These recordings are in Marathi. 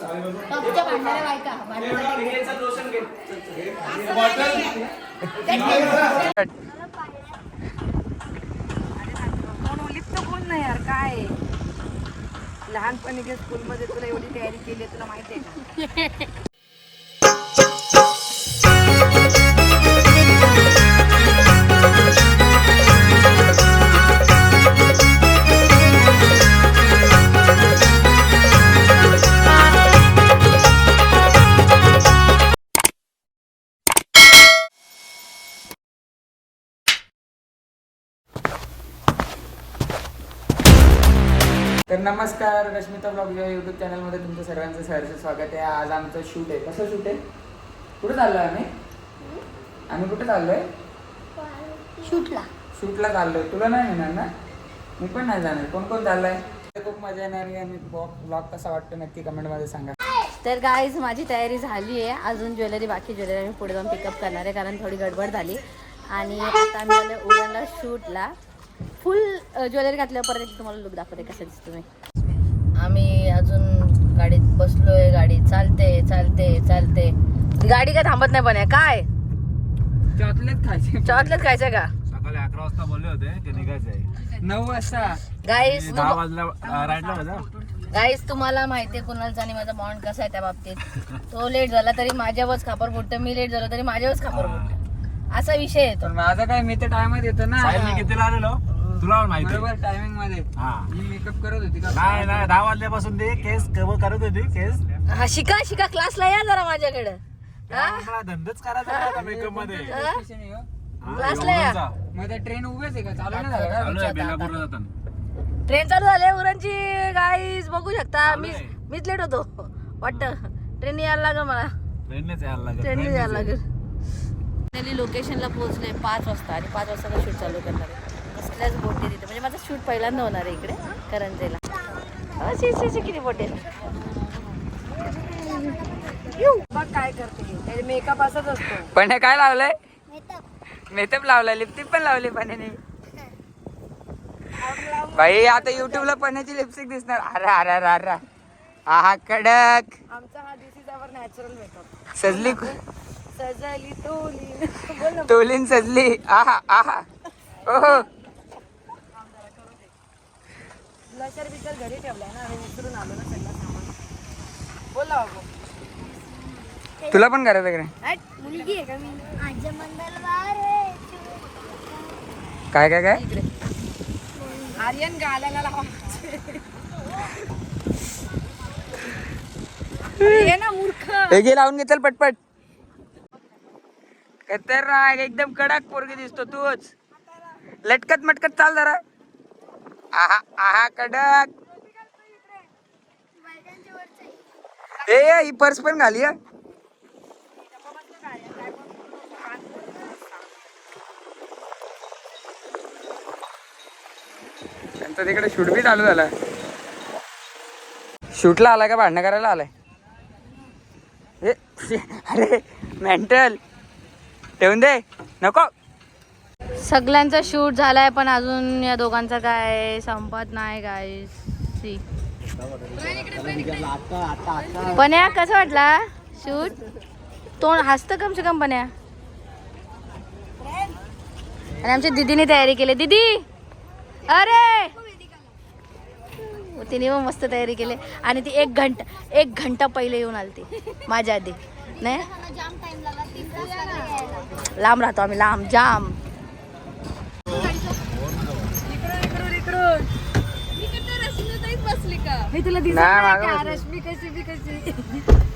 टॉपच्या भांडणाऱ्या बायका भांडणाऱ्या कोण नाही यार काय? लहानपणी स्कूलमध्ये तुला एवढी तयारी केली तुला माहिती आहे तर नमस्कार रश्मिता ब्लॉग या यूट्यूब चॅनलमध्ये तुमचं सर्वांचं सहर्ष स्वागत आहे. आज आमचं शूट आहे. कसं शूट आहे? कुठं चाललोय आम्ही? आम्ही कुठं चाललोय? शूटला. शूटला चाललोय. तुला नाही येणार ना? मी पण नाही जाणार. कोण कोण चाललंय? खूप मजा येणार आहे आणि ब्लॉग कसा वाटतो नक्की कमेंटमध्ये सांगा. तर गाईज माझी तयारी झाली आहे. अजून ज्वेलरी बाकी ज्वेलरी आम्ही पुढे जाऊन पिकअप करणार आहे कारण थोडी गडबड झाली. आणि आता आम्ही आलो उरणला शूटला फुल ज्वेलरी घातल्यावर परत तुम्हाला लुक दाखवते कसं दिसतो मी आम्ही अजून गाडीत बसलोय गाडी चालते चालते चालते. गाडी काय थांबत नाही पण आहे काय? चॉकलेट खायचे. चॉकलेट खायचं का? सकाळी अकरा वाजता बोलले होते की निघायचंय नऊ वाजता. गाईस दहा वाजला राईटला माझा गाईस तुम्हाला माहिती आहे कुणालचा आणि माझा बॉन्ड कसा आहे त्या बाबतीत. तो लेट झाला तरी माझ्यावरच खापर फुटतं मी लेट झालो तरी माझ्यावरच खापर फुटतं. असा विषय येतो. पण माझा काय मी तर टायमात येतो ना. साहेब मी कितीला आलेलो? तुला पण माहिती. बरोबर टायमिंगमध्ये. हा. मी मेकअप करत होती का? नाही नाही दहा वाजल्यापासून ते केस कव्हर करत होती केस. हा शिका शिका क्लासला या जरा माझ्याकडे. मला धंदाच करायचा मेकअपमध्ये. आहे हो. हा, क्लासला या. एवढंचा. मध्ये ट्रेन उभेच आहे का? चालू नाही झालं का? चालू आहे बेलापूरला जाताना. ट्रेन चालू झाले उरणची गाईस बघू शकता. मी आहे. मीच लेट होतो. वाटतं. ट्रेन यायला लागेल मला. ट्रेननेच यायला लागेल. ट्रेनने यायला. लागेल. त्यांनी लोकेशनला पोहोचले पाच वाजता आणि पाच वाजता शूट चालू करणार आहे. कसल्याच बोटी तिथे. म्हणजे माझं शूट पहिल्यांदा होणार आहे इकडे करंजेला. अ, शी, शी, शी, किती बोटे बघ काय करते मेकअप असंच असतो. पण हे काय लावलंय? मेकअप लावलाय लिपस्टिक पण लावली पण्याने भाई आता युट्यूबला पण्याची लिपस्टिक दिसणार. अरे अरे अरे अरे. आहा कडक. आमचा हा this is our natural makeup सजली सजली तोली बोल ना. तोलीन सजली. आहा आहा. ओहो. ब्लशर बिशर घरी ठेवलाय ना आम्ही विसरून आलो ना सगळं सामान. बोल ना बाबू. तुला पण करायचं का? मुलगी आहे का मी? आज मंगलवार आहे. काय काय काय? इकडे. आर्यन गालाला लावा. ये ना मूर्ख. हे घे लावून घे चल पटपट. खतरनाक एकदम कडक पोरगी दिसतो तूच. लटकत मटकत चाल जरा. आहा आहा कडक. ए ही पर्स पण घाली त्यांचा तिकडे शूट बी चालू झाला. शूटला आलाय का भांडणं करायला आलाय? अरे मेंटल. ठेवून दे. नको. सगळ्यांचा शूट झालाय पण अजून या दोघांचा काय संपत नाही काय सी पण्या कसं वाटला शूट? तोंड हसतं कम से कम पण्या आणि आमच्या दीदीने तयारी केली. दीदी! अरे! तिने मस्त तयारी केली. आणि ती एक घंटा एक घंटा पहिले येऊन आलती. माझ्या आधी. नाही. लांब राहतो आम्ही लांब जाम. मी तुला दिसत. रश्मी कशी बी कशी?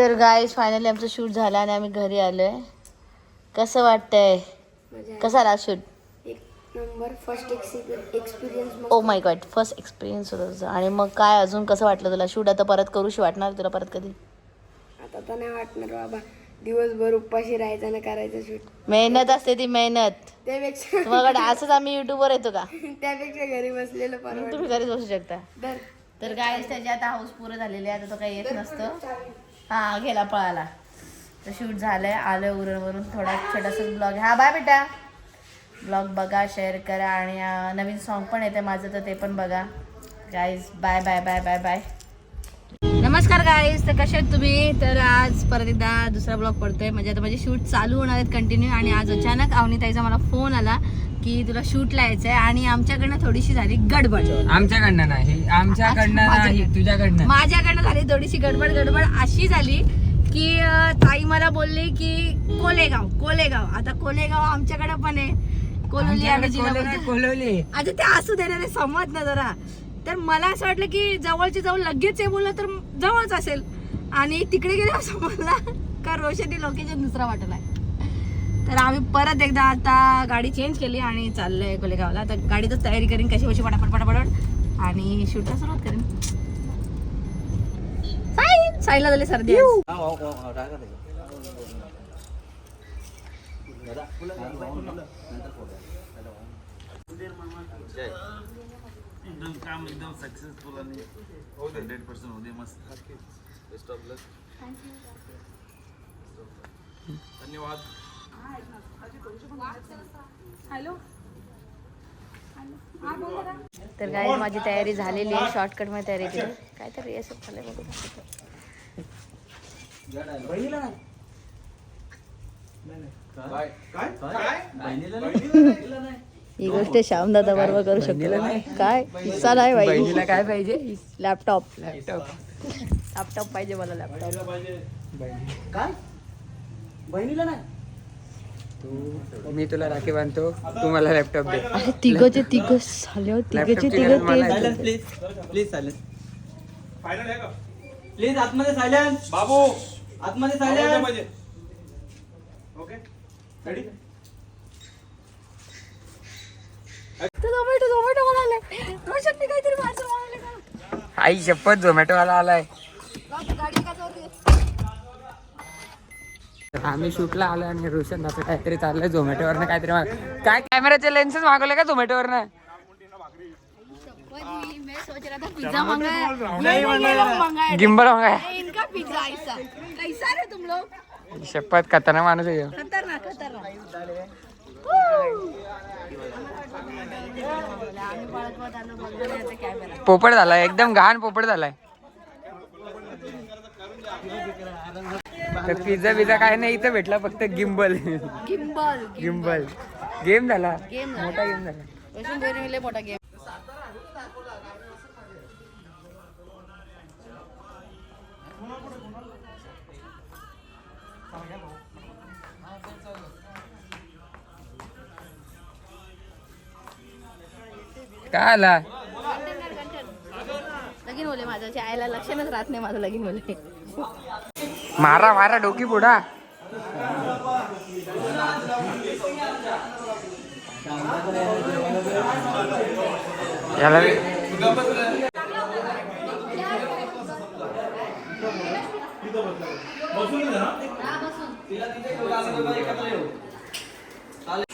तर गाईज फायनली आमचं शूट झालं आणि आम्ही घरी आलोय. कसं वाटतंय? कसा आला shoot number first experience oh my god first experience होता तुझा. आणि मग काय अजून कसं वाटलं तुला? शूट आता परत करूशी वाटणार तुला परत कधी? आता तर नाही वाटणार बाबा. दिवसभर उपाशी राहायचं ना करायचं शूट मेहनत असते ती मेहनत. त्यापेक्षा तुम्हाला असंच आम्ही युट्यूबवर येतो का? त्यापेक्षा घरी बसलेलं परवडत. तुम्ही घरीच बसू शकता. तर तर गायस त्याची आता हाऊस पुरं झालेली आहे. आता तो काही येत नसतं. हा गेला पळाला. तर शूट झालंय आलं उरणवरून. थोडा छोटासा ब्लॉग हा बाय बेटा. ब्लॉग बघा शेअर करा आणि नवीन सॉन्ग पण येते माझं तर ते पण बघा. Guys bye bye bye bye bye नमस्कार गाईज तर कसे आहेत तुम्ही? तर आज परत एकदा दुसरा ब्लॉग पडतोय. म्हणजे आता माझे शूट चालू होणार आहेत कंटिन्यू आणि आज अचानक अवनीताईचा मला फोन आला. की तुला शूटला यायचं आहे आणि आमच्याकडनं थोडीशी झाली गडबड. आमच्याकडनं नाही आमच्याकडनं नाही माझ्याकडनं. तुझ्याकडनं. माझ्याकडनं झाली थोडीशी गडबड गडबड अशी झाली की ताई मला बोलली की कोलेगाव कोलेगाव. आता कोलेगाव आमच्याकडे पण आहे. कोलोली आणि आमच्याकडे कोले- जिल्हा कोलवली आता ते असू दे रे समज ना जरा. तर मला असं वाटलं की जवळचे जवळ लगेच हे बोललं तर जवळच असेल. आणि तिकडे गेले समजला का रोशनी लोकेशन दुसरा वाटलाय. तर आम्ही परत एकदा आता गाडी चेंज केली आणि चाललोय कोलेगावला. तर गाडीतच तयारी करीन कशी कशी पटापट पटापट आणि शूटला सुरुवात करेन. साई साईला झाली सर्दी आज. एकदम काम एकदम सक्सेसफुल आणि हंड्रेड पर्सेंट होते मस्त बेस्ट ऑफ लक धन्यवाद. तर काय माझी तयारी झालेली आहे शॉर्टकटमध्ये तयारी केली. काय? तर रिहर्सल झालंय बघू ही गोष्ट श्याम दादा बरोबर करू शकतो. काय? हिस्सा नाही बहिणीला पाहिजे काय पाहिजे? लॅपटॉप लॅपटॉप लॅपटॉप पाहिजे मला लॅपटॉप काय? बहिणीला नाही. मी तुला राखी बांधतो. तू मला लॅपटॉप दे. अरे तिघचे तिघ झाले तिघचे तिघ आहे. प्लीज प्लीज सायलेन्स प्लीज आतमध्ये सायलेन्स बाबू! आतमध्ये सायलेन्स झोमॅटो झोमॅटो मला आलाय. रोशनने काहीतरी पार्सल मागवले का? आई शपथ झोमॅटो वाला आलाय? आम्ही शूटला आलो आणि रोशन असं काहीतरी चाललंय झोमॅटो वरनं काहीतरी माग काय कॅमेराचे लेन्सेस मागवले का झोमॅटो वरनं वही, मैं सोच रहा था पिज्जा मंगाया. शपथ खतरनाक माणूस आहे पोपट झालाय एकदम घाण पोपट झालाय. तर पिझ्झा पिझ्झा काय नाही इथं भेटला फक्त गिम्बल. Gimbal gimbal. गेम झाला. गेम झाला. मोठा गेम झाला. वैष्णव मोठा गेम काय आला? लगीन बोले माझ्या आईला लक्षणच राहत नाही माझं लगीन बोले मारा मारा डोकी पुढा. याला हे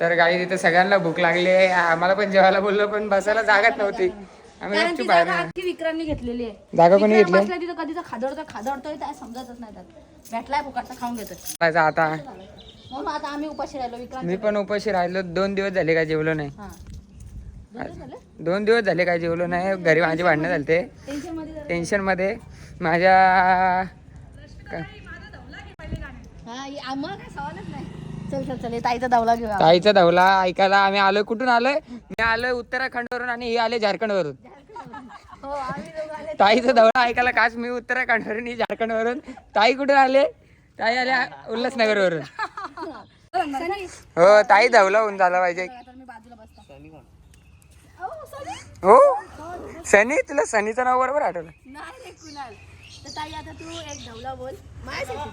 तर गाई तिथे सगळ्यांना भूक लागली आहे. आम्हाला पण जेवायला बोललो पण बसायला जागाच नव्हती. आम्ही कारण ती जागा आलो. अख्खी विक्रांतनी घेतलेली आहे. जागा कोणी विक्रांत घेतली? बसलाय तिथं कधीचा खादडतोय खादडतोय काय समजतच नाही त्यात. भेटलाय फुकटचा खाऊन घेतोय. जायचं आता. म्हणून आता आम्ही उपाशी राहिलो विक्रांत मी पण उपाशी राहिलो. दोन दिवस झाले काय जेवलो नाही. हा. दोन दिवस झाले? दोन दिवस झाले काय जेवलो नाही. घरी माझे भांडणं झालते. टेन्शनमध्ये जरा- टेन्शनमध्ये माझ्या का- हा हे काय सवालच नाही. चल चल चल हे ताईचा धवला ऐकायला आम्ही आलोय. कुठून आलोय? मी आलोय उत्तराखंड वरून आणि ही आले झारखंड वरून हो आम्ही दोघं आले. ताईचा धवला ऐकायला काच मी उत्तराखंड वरून ही झारखंड वरून ताई कुठून आले? ताई आले उल्हासनगर वरून हो ताई धवला होऊन झाला पाहिजे. तर मी बाजूला बसतो हो? सनी तुला सनीचं नाव बरोबर आठवलं. नाही रे कुणाल. तर ताई आता तू एक धवला बोल. माझ्यासाठी.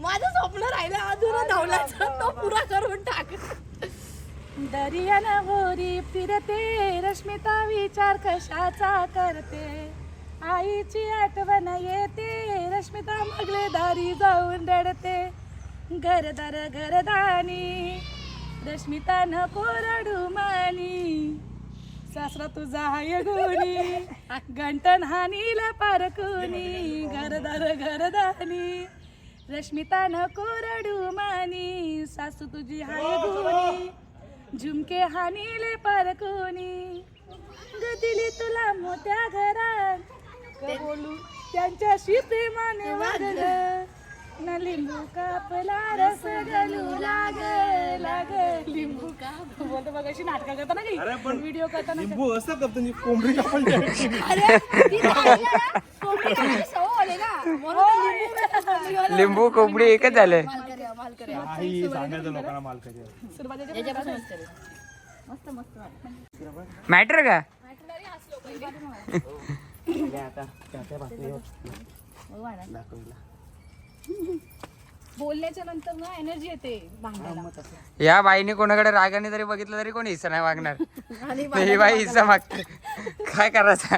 माझं स्वप्न राहिलं अधुरा धवलाचं तो पुरा करून टाक. दर्याला गोरी फिरते रश्मिता विचार कशाचा करते? आईची आठवण येते रश्मिता मगले दारी जाऊन रडते. घरदार घरदानी रश्मिता नको रडू मानी. सासरा तुझा हाय गुणी गंटन हानीला पारकुनी घरदार घरदानी रश्मिता नको रडू मानी सासू तुझी हाय गुणी. झुमके हानीले पारकुनी गदिली तुला मोठ्या घरात. क बोलू त्यांच्याशी प्रेमाने वागलं. न लिंबू कापला रस घालू लाग लाग लिंबू काप बोलतो बघ अशी नाटकं करताना काही व्हिडिओ करताना लिंबू असतं का तुम्ही कोंबडी कापून अरे ती खायला ना, कोंबडी खायची सवय ना लिंबू कोंबडी एकच झालंय. मॅटर का? बघू ना. बोलल्याच्या नंतर ना एनर्जी येते या बाईने कोणाकडे रागाने जरी बघितलं तरी कोणी हिस्सा नाही मागणार. ही बाई हिस्सा मागते. काय करायचा?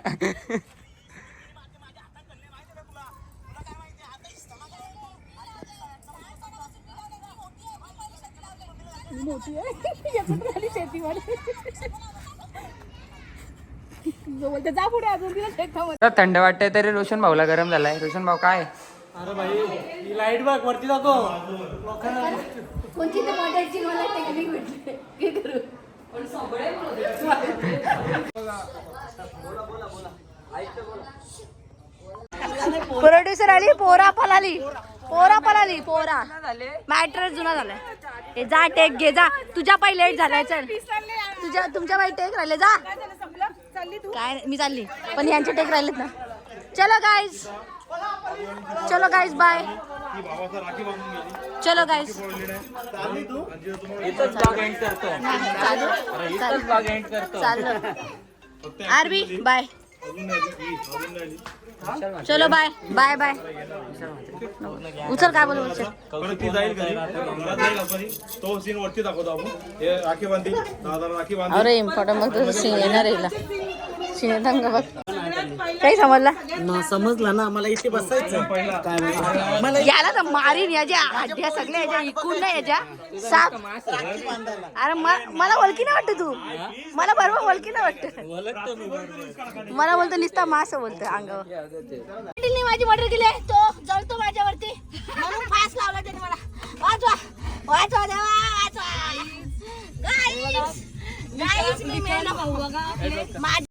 मोठी आहे. याच्यात झाली जो बोलते जा पुढे अजून तिला थंड वाटतंय तरी रोशन भाऊला गरम झालाय. रोशन भाऊ काय? अरे भाई ही लाइट बघ वरती जातो. कोणती तर मला टेक्निक भेटली. काय करू. प्रोड्युसर आली पोरा पलाली पोरा पलाली पोरा. मॅट्रेस जुना झालाय. हे जा टेक घे जा. तुझ्या पाय लेट झालाय चल. तुझ्या तुमच्या पाय टेक राहिले जा. काय मी चालली. पण यांचे टेक राहिलेत ना. चलो गाईज चलो गाईज बाय चलो गाईज चालू? चालू. आरबी बाय चलो बाय बाय बाय उचल काय बोल उचल. परत ती जाईल घरी. घरात जाईल आपण. तो सीन वरती दाखवतो आपण. हे राखी दादा राखी बांधील अरे इम्पॉर्टंट मग तुझं सीन येणार येईल सीन रंग बघ? काही समजला? समजला ना. मला इथे बसायचं काय याला तर मारीन याच्या हड्ड्या सगळ्या याच्या इकून नाही याच्या. साप. अरे म- मला ओळखी नाही वाटत तू. मला बरोबर ओळखी नाही वाटत. मला बोलतो निसता मास बोलतो अंगावर. माझी मर्डर केली तो जळतो माझ्यावरती. म्हणून फास लावला त्याने मला. वाचवा वाचवा देवा वाचवा गाईस गाईस मी मेला. भाऊ बघा. माझी